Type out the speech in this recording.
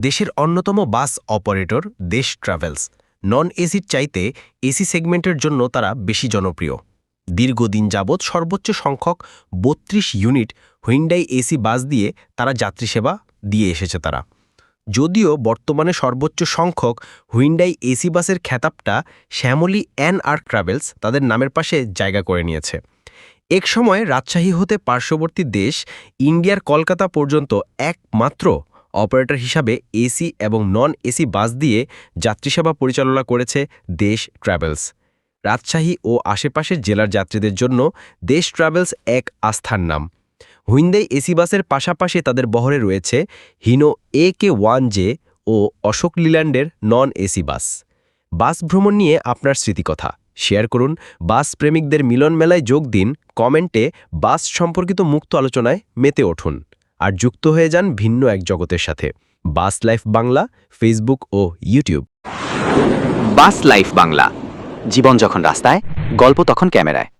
দেশের অন্যতম bus operator, দেশ ট্রাভেলস। নন এসির চাইতে এসি সেগমেন্টের জন্য তারা বেশি জনপ্রিয়। দীর্ঘদিন যাবৎ সর্বোচ্চ সংখ্যক বত্রিশ ইউনিট হুইন্ডাই এসি বাস দিয়ে তারা যাত্রী সেবা দিয়ে এসেছে তারা। যদিও বর্তমানে সর্বোচ্চ সংখ্যক হুইন্ডাই এসি বাসের খেতাবটা শ্যামলী অ্যান আর ট্রাভেলস তাদের নামের পাশে জায়গা করে নিয়েছে। এক সময় রাজশাহী হতে পার্শ্ববর্তী দেশ ইন্ডিয়ার কলকাতা পর্যন্ত একমাত্র অপারেটর হিসাবে এসি এবং নন এসি বাস দিয়ে যাত্রীসেবা পরিচালনা করেছে দেশ ট্রাভেলস। রাজশাহী ও আশেপাশের জেলার যাত্রীদের জন্য দেশ ট্রাভেলস এক আস্থার নাম। হুইন্দাই এসি বাসের পাশাপাশি তাদের বহরে রয়েছে Hino A K one J ও অশোক লিল্যান্ডের নন এসি বাস। বাস ভ্রমণ নিয়ে আপনার স্মৃতিকথা। শেয়ার করুন, বাস প্রেমিকদের মিলন মেলায় যোগ দিন, কমেন্টে বাস সম্পর্কিত মুক্ত আলোচনায় মেতে উঠুন আর যুক্ত হয়ে যান ভিন্ন এক জগতের সাথে। বাস লাইফ বাংলা, ফেসবুক ও ইউটিউব। Bus life Bangla. জীবন যখন রাস্তায়, গল্প তখন ক্যামেরায়।